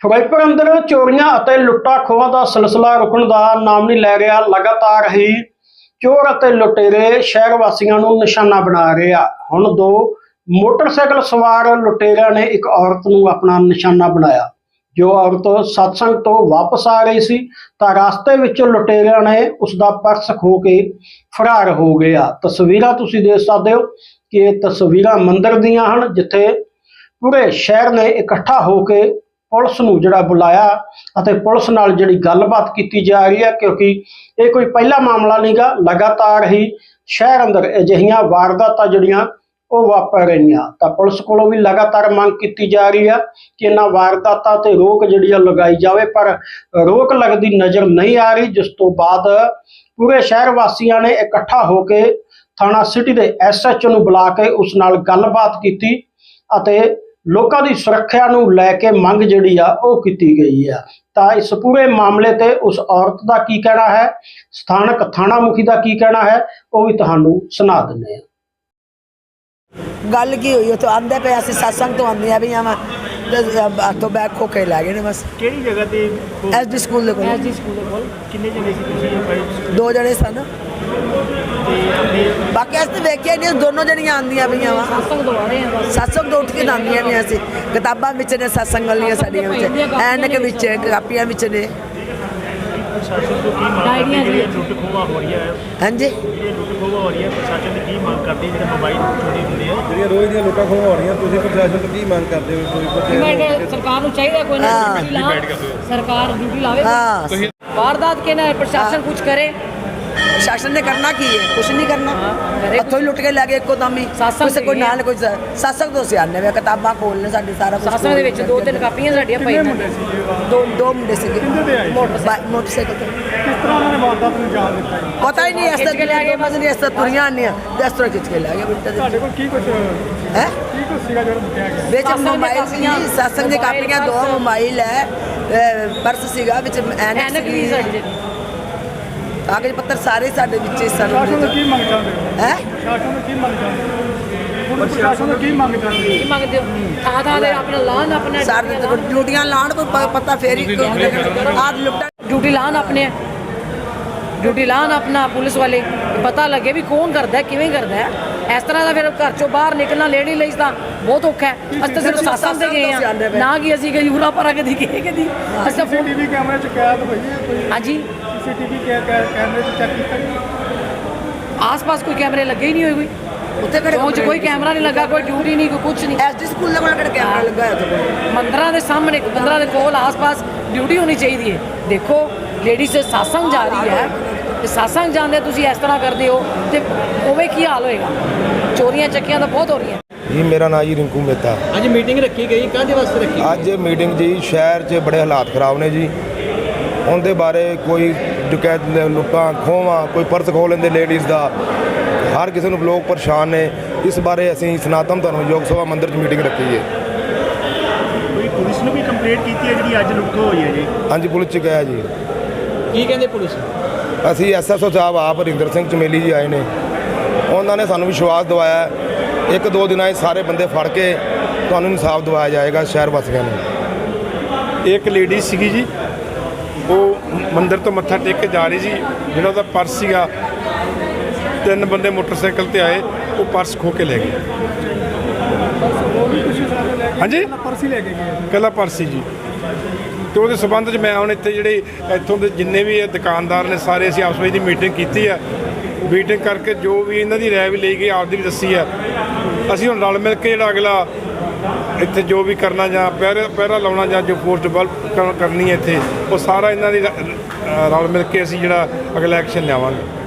ਫਿਰੋਜ਼ਪੁਰ ਅੰਦਰ ਚੋਰੀਆਂ ਅਤੇ ਲੁੱਟਾਂ ਖੋਹਾਂ ਦਾ ਸਿਲਸਿਲਾ ਰੁਕਣ ਦਾ ਨਾਮ ਨਹੀਂ ਲੈ ਰਿਹਾ, ਲਗਾਤਾਰ ਹੀ ਚੋਰ ਅਤੇ ਲੁਟੇਰੇ ਸ਼ਹਿਰ ਵਾਸੀਆਂ ਨੂੰ ਨਿਸ਼ਾਨਾ ਬਣਾ ਰਹੇ ਆ। ਹੁਣ ਦੋ ਮੋਟਰਸਾਈਕਲ ਸਵਾਰ ਲੁਟੇਰਿਆਂ ਨੇ ਇੱਕ ਔਰਤ ਨੂੰ ਆਪਣਾ ਨਿਸ਼ਾਨਾ ਬਣਾਇਆ, ਜੋ ਔਰਤ ਸਤਸੰਗ ਤੋਂ ਵਾਪਸ ਆ ਰਹੀ ਸੀ ਤਾਂ ਰਸਤੇ ਵਿੱਚ ਲੁਟੇਰਿਆਂ ਨੇ ਉਸ ਦਾ ਪਰਸ ਖੋ ਕੇ ਫਰਾਰ ਹੋ ਗਿਆ। ਤਸਵੀਰਾਂ ਤੁਸੀਂ ਦੇਖ ਸਕਦੇ ਹੋ ਕਿ ਇਹ ਤਸਵੀਰਾਂ ਮੰਦਿਰ ਦੀਆਂ ਹਨ, ਜਿੱਥੇ ਪੂਰੇ ਸ਼ਹਿਰ ਨੇ ਇਕੱਠਾ ਹੋ ਕੇ ਪੁਲਿਸ ਨੂੰ ਜਿਹੜਾ ਬੁਲਾਇਆ ਅਤੇ ਪੁਲਿਸ ਨਾਲ ਜਿਹੜੀ ਗੱਲਬਾਤ ਕੀਤੀ ਜਾ ਰਹੀ ਹੈ, ਕਿਉਂਕਿ ਇਹ ਕੋਈ ਪਹਿਲਾ ਮਾਮਲਾ ਨਹੀਂਗਾ, ਲਗਾਤਾਰ ਹੀ ਸ਼ਹਿਰ ਅੰਦਰ ਅਜਿਹੀਆਂ ਵਾਰਦਾਤਾਂ ਜਿਹੜੀਆਂ ਉਹ ਵਾਪਰ ਰਹੀਆਂ। ਤਾਂ ਪੁਲਿਸ ਕੋਲੋਂ ਵੀ ਲਗਾਤਾਰ ਮੰਗ ਕੀਤੀ ਜਾ ਰਹੀ ਹੈ ਕਿ ਇਹਨਾਂ ਵਾਰਦਾਤਾਂ ਤੇ ਰੋਕ ਜਿਹੜੀ ਆ ਲਗਾਈ ਜਾਵੇ, ਪਰ ਰੋਕ ਲੱਗਦੀ ਨਜ਼ਰ ਨਹੀਂ ਆ ਰਹੀ, ਜਿਸ ਤੋਂ ਬਾਅਦ ਪੂਰੇ ਸ਼ਹਿਰ ਵਾਸੀਆਂ ਨੇ ਇਕੱਠਾ ਹੋ ਕੇ ਥਾਣਾ ਸਿਟੀ ਦੇ ਐਸਐਚਓ ਨੂੰ ਬੁਲਾ ਕੇ ਉਸ ਨਾਲ ਗੱਲਬਾਤ ਕੀਤੀ ਅਤੇ ਲੋਕਾਂ ਦੀ ਸੁਰੱਖਿਆ ਨੂੰ ਲੈ ਕੇ ਮੰਗ ਜਿਹੜੀ ਆ ਉਹ ਕੀਤੀ ਗਈ ਆ। ਤਾਂ ਇਸ ਪੂਰੇ ਮਾਮਲੇ ਤੇ ਉਸ ਔਰਤ ਦਾ ਕੀ ਕਹਿਣਾ ਹੈ? ਸਥਾਨਕ ਥਾਣਾ ਮੁਖੀ ਦਾ ਕੀ ਕਹਿਣਾ ਹੈ? ਉਹ ਵੀ ਤੁਹਾਨੂੰ ਸੁਣਾ ਦਿੰਦੇ ਹਾਂ ਗੱਲ ਕੀ ਹੋਈ? ਉੱਥੋਂ ਆਂਦੇ ਪਏ ਅਸੀਂ satsang ਤੋਂ ਆਉਂਦੀਆਂ ਵੀ। ਆਵਾਂ ਹੱਥੋਂ ਬੈਗ ਖੋ ਕੇ ਲੈ ਗਏ ਨੇ ਬਸ। ਕਿਹੜੀ ਜਗ੍ਹਾ ਤੇ ਐਸਡੀ ਸਕੂਲ ਦੇ ਕੋਲ। ਐਸਡੀ ਸਕੂਲ ਦੇ ਕੋਲ? ਕਿੰਨੇ ਜਣੇ ਸੀ ਤੁਸੀਂ? ਦੋ ਜਣੇ ਸਨ। ਤੇ ਬਾਕੀ ਅਸੀਂ ਵੇਖਿਆ ਨਹੀਂ ਦੋਨੋਂ ਜਣੀਆਂ ਆਂਦੀਆਂ ਪਈਆਂ ਵਾ। ਸਤਸੰਗ ਤੋਂ ਆ satsang ਤੋਂ ਉੱਠ ਕੇ ਤਾਂ ਆਉਂਦੀਆਂ ਨੇ ਅਸੀਂ ਕਿਤਾਬਾਂ ਵਿੱਚ ਨੇ satsang ਵਾਲੀਆਂ ਸਾਡੀਆਂ ਵਿੱਚ। ਐਨਕ ਵਿੱਚ ਕਾਪੀਆਂ ਵਿੱਚ ਨੇ। ਪ੍ਰਸ਼ਾਸਨ ਤੋਂ ਕੀ ਮੰਗ ਕਰਦੇ ਡਾਇਰੀਆਂ ਜਿਹੜੀ ਜੀ। ਲੁੱਟ ਖੋਵਾ ਹੋ ਰਹੀ ਹੈ ਹਾਂਜੀ? ਇਹ ਲੁੱਟ ਖੋਵਾ ਹੋ ਰਹੀ ਹੈ ਪ੍ਰਸ਼ਾਸਨ ਦੀ ਕੀ ਮੰਗ ਕਰਦੀ ਜਿਹੜੇ ਮੋਬਾਈਲ ਚੋਰੀ ਹੁੰਦੇ ਆ ਜਿਹੜੀਆਂ ਰੋਜ਼ ਦੀਆਂ ਲੁੱਟਾਂ ਖੋਹਾਂ ਹੋ ਰਹੀਆਂ ਤੁਸੀਂ ਪ੍ਰਸ਼ਾਸਨ ਤੋਂ ਕੀ ਮੰਗ ਕਰਦੇ ਹੋ? ਕੋਈ ਬੱਚੇ ਮੈਂ ਕਿਹਾ ਸਰਕਾਰ ਨੂੰ ਚਾਹੀਦਾ ਕੋਈ ਨਾ ਸਰਕਾਰ ਡਿਊਟੀ ਲਾਵੇ। ਵਾਰਦਾਤ ਕੇ ਨਾ ਪ੍ਰਸ਼ਾਸਨ ਕੁਝ ਕਰੇ। ਸ਼ਾਸਨ ਨੇ ਕਰਨਾ ਕੀ ਹੈ? ਕੁਛ ਨਹੀਂ ਕਰਨਾ। ਕਰੇ ਹੱਥੋਂ ਹੀ ਲੁੱਟ ਕੇ ਲੈ ਗਏ ਇੱਕੋ ਦਮ ਹੀ। ਕਿਸੇ ਕੋਈ। ਨਾਲ ਕੋਈ satsang ਤੋਂ ਸਿਆਣੇ ਵੇ ਕਿਤਾਬਾਂ ਖੋਲਨੇ ਸਾਡੇ ਸਾਰਾ ਕੁਝ ਸਾਸਾਂ ਦੇ ਵਿੱਚ ਦੋ ਤਿੰਨ ਕਾਪੀਆਂ ਸਾਡੀਆਂ ਪਈਆਂ ਨੇ। ਦੋ ਦੋ ਮੁੰਡੇ ਸੀਗੇ। ਮੋਟਰਸਾਈਕਲ ਮੋਟਰਸਾਈਕਲ ਤੇ। ਕਿਸ ਤਰ੍ਹਾਂ ਉਹਨਾਂ ਨੇ ਵਾਰਦਾਤ ਨੂੰ ਅੰਜਾਮ ਦਿੱਤਾ ਪਤਾ ਹੀ ਨਹੀਂ ਇਸ ਕੇ ਲੈ ਗਏ ਤਰ੍ਹਾਂ ਬਸ। ਨਹੀਂ ਇਸ ਤਰ੍ਹਾਂ ਤੁਰੀਆਂ ਨਹੀਂ ਦਸ ਤਰ੍ਹਾਂ ਖਿੱਚ ਕੇ ਲੈ ਗਏ ਬਿੱਟਾ ਤੁਹਾਡੇ ਕੋਲ ਕੀ ਕੁਝ ਹੈ? ਕੀ ਕੁਝ ਸੀਗਾ ਜਿਹੜਾ ਲੁੱਟਿਆ ਗਿਆ? ਵਿੱਚ ਮੋਬਾਈਲ ਸੀ ਕਾਪੀਆਂ, satsang ਦੀ ਕਾਪੀਆਂ ਦੋ। ਮੋਬਾਈਲ ਹੈ ਪਰਸ ਸੀਗਾ ਵਿੱਚ ਐਨਕ ਐਨਕ ਵੀ ਸਾਡੇ ਕਾਗਜ਼ ਪੱਤਰ ਸਾਰੇ ਸਾਡੇ ਵਿੱਚ ਹੀ ਸਨ ਪ੍ਰਸ਼ਾਸਨ ਤੋਂ ਕੀ ਮੰਗ ਚਾਹੁੰਦੇ ਹੋ? ਹੈ? ਪ੍ਰਸ਼ਾਸਨ ਤੋਂ ਕੀ ਮੰਗ ਚਾਹੁੰਦੇ ਹੋ? ਹੁਣ ਪ੍ਰਸ਼ਾਸਨ ਤੋਂ ਕੀ ਮੰਗ ਚਾਹੁੰਦੇ ਹੋ? ਕੀ ਮੰਗਦੇ ਹੋ? ਥਾਂ ਥਾਂ ਦੇ ਆਪਣਾ ਲਾਣ ਆਪਣਾ ਸਾਰੇ ਤੇ ਡਿਊਟੀਆਂ ਲਾਉਣ ਕੋਈ ਪ- ਪਤਾ ਫੇਰ ਹੀ ਆਦ ਲੁੱਟਾ ਡਿਊਟੀ ਲਾਣ ਆਪਣੇ ਡਿਊਟੀ ਲਾਣ ਆਪਣਾ ਪੁਲਿਸ ਵਾਲੇ। ਪਤਾ ਲੱਗੇ ਵੀ ਕੌਣ ਕਰਦਾ ਹੈ, ਕਿਵੇਂ ਕਰਦਾ ਹੈ। ਇਸ ਤਰ੍ਹਾਂ ਦਾ ਫਿਰ ਘਰ ਚੋਂ ਬਾਹਰ ਨਿਕਲਣਾ ਲੈਣੀ ਲਈ ਤਾਂ ਬਹੁਤ ਔਖਾ ਹੈ। ਅਸੀਂ ਤਾਂ ਸਿਰਫ ਸਾਸਾਂ ਤੇ ਗਏ ਆ ਨਾ ਕਿ ਅਸੀਂ ਕਦੀ ਯੂਰਾ ਪਰਾ ਕਦੀ ਗਏ ਕਦੀ ਅਸੀਂ ਤਾਂ ਫੋਨ ਟੀਵੀ ਕੈਮਰੇ 'ਚ ਕੈਦ ਹੋਈ ਹੈ ਕੋਈ? ਹਾਂਜੀ। ਸੀਸੀਟੀਵੀ ਕੈਮਰੇ 'ਚ ਚੈੱਕ ਕੀਤਾ ਆਸ-ਪਾਸ ਕੋਈ ਕੈਮਰੇ ਲੱਗੇ ਹੀ ਨਹੀਂ ਹੋਏ ਕੋਈ? ਉੱਥੇ ਕਿਹੜੇ ਚੌਂਕ 'ਚ ਕੋਈ ਕੈਮਰਾ ਨਹੀਂ ਲੱਗਾ ਕੋਈ ਡਿਊਟੀ ਨਹੀਂ ਕੋਈ ਕੁਝ ਨਹੀਂ। ਐਸਡੀ ਸਕੂਲ ਦੇ ਕੋਲ ਕਿਹੜਾ ਕੈਮਰਾ ਲੱਗਾ ਹੈ ਉੱਥੇ? ਮੰਦਰਾਂ ਦੇ ਸਾਹਮਣੇ ਮੰਦਰਾਂ ਦੇ ਕੋਲ ਆਸ-ਪਾਸ ਡਿਊਟੀ ਹੋਣੀ ਚਾਹੀਦੀ ਹੈ। ਦੇਖੋ ਲੇਡੀਜ਼ ਸਾਸੰਗ ਜਾ ਰਹੀ ਹੈ ਤੇ ਸਾਸੰਗ ਜਾਂਦੇ ਤੁਸੀਂ ਇਸ ਤਰ੍ਹਾਂ ਕਰਦੇ ਹੋ ਤੇ ਉਵੇਂ ਕੀ ਹਾਲ ਹੋਏਗਾ? ਚੋਰੀਆਂ ਚੱਕੀਆਂ ਤਾਂ ਬਹੁਤ ਹੋ ਰਹੀਆਂ। ਜੀ ਮੇਰਾ ਨਾਮ ਜੀ ਰਿੰਕੂ ਮਹਿਤਾ। ਅੱਜ ਮੀਟਿੰਗ ਰੱਖੀ ਗਈ ਕਾਹਦੇ ਵਾਸਤੇ ਰੱਖੀ ਅੱਜ ਮੀਟਿੰਗ ਜੀ ਸ਼ਹਿਰ 'ਚ ਬੜੇ ਹਾਲਾਤ ਖਰਾਬ ਨੇ ਜੀ। ਉਹਦੇ ਬਾਰੇ ਕੋਈ ਡਕੈਤ ਲੁੱਟਾਂ ਖੋਵਾਂ ਕੋਈ ਪਰਸ ਖੋਹ ਲੈਂਦੇ ਲੇਡੀਜ਼ ਦਾ। ਹਰ ਕਿਸੇ ਨੂੰ ਲੋਕ ਪਰੇਸ਼ਾਨ ਨੇ। ਇਸ ਬਾਰੇ ਅਸੀਂ ਸਨਾਤਨ ਧਰਮ ਯੋਗ ਸਭਾ ਮੰਦਿਰ 'ਚ ਮੀਟਿੰਗ ਰੱਖੀ ਹੈ। ਕੋਈ ਪੁਲਿਸ ਨੂੰ ਵੀ ਕੰਪਲੇਂਟ ਕੀਤੀ ਹੈ ਜਿਹੜੀ ਅੱਜ ਲੁੱਟ ਹੋਈ ਹੈ ਜੀ? ਹਾਂਜੀ ਪੁਲਿਸ 'ਚ ਗਿਆ ਜੀ। ਕੀ ਕਹਿੰਦੇ ਪੁਲਿਸ? ਅਸੀਂ ਐਸਐਸਓ ਸਾਹਿਬ ਆਪ ਹਰਿੰਦਰ ਸਿੰਘ ਚਮੇਲੀ ਜੀ ਆਏ ਨੇ। ਉਹਨਾਂ ਨੇ ਸਾਨੂੰ ਵਿਸ਼ਵਾਸ ਦਿਵਾਇਆ ਇੱਕ ਦੋ ਦਿਨਾਂ 'ਚ ਸਾਰੇ ਬੰਦੇ ਫੜ ਕੇ ਤੁਹਾਨੂੰ ਇਨਸਾਫ ਦਿਵਾਇਆ ਜਾਏਗਾ ਸ਼ਹਿਰ ਵਾਸੀਆਂ ਨੂੰ। ਇੱਕ ਲੇਡੀ ਸੀਗੀ ਜੀ। ਉਹ ਮੰਦਿਰ ਤੋਂ ਮੱਥਾ ਟੇਕ ਕੇ ਜਾ ਰਹੀ ਸੀ ਜਿਹੜਾ ਉਹਦਾ ਪਰਸ ਸੀਗਾ। ਤਿੰਨ ਬੰਦੇ ਮੋਟਰਸਾਈਕਲ ਤੇ ਆਏ ਉਹ ਪਰਸ ਖੋ ਕੇ ਲੈ ਗਏ। ਹਾਂਜੀ? ਪਰਸੀ ਲੈ ਕੇ ਗਏ। ਕੱਲਾ ਪਰਸ ਜੀ। ਤੇ ਉਹਦੇ ਸਬੰਧ 'ਚ ਮੈਂ ਹੁਣ ਇੱਥੇ ਜਿਹੜੇ ਇੱਥੋਂ ਦੇ ਜਿੰਨੇ ਵੀ ਦੁਕਾਨਦਾਰ ਨੇ ਸਾਰੇ ਅਸੀਂ ਆਪਸ ਵਿੱਚ ਦੀ ਮੀਟਿੰਗ ਕੀਤੀ ਆ। ਮੀਟਿੰਗ ਕਰਕੇ ਜੋ ਵੀ ਇਹਨਾਂ ਦੀ ਰਾਏ ਵੀ ਲਈ ਗਈ ਆਪਦੀ ਵੀ ਦੱਸੀ ਆ। ਅਸੀਂ ਹੁਣ ਰਲ ਮਿਲ ਕੇ ਜਿਹੜਾ ਅਗਲਾ ਇੱਥੇ ਜੋ ਵੀ ਕਰਨਾ ਜਾਂ ਪਹਿਰਾ ਪਹਿਰਾ ਲਾਉਣਾ ਜਾਂ ਜੋ ਫੋਰਸ ਡਿਵੈਲਪ ਕਰਨੀ ਹੈ ਇੱਥੇ, ਉਹ ਸਾਰਾ ਇਹਨਾਂ ਦੀ ਰਲ ਮਿਲ ਕੇ ਅਸੀਂ ਜਿਹੜਾ ਅਗਲਾ ਐਕਸ਼ਨ ਲਿਆਵਾਂਗੇ।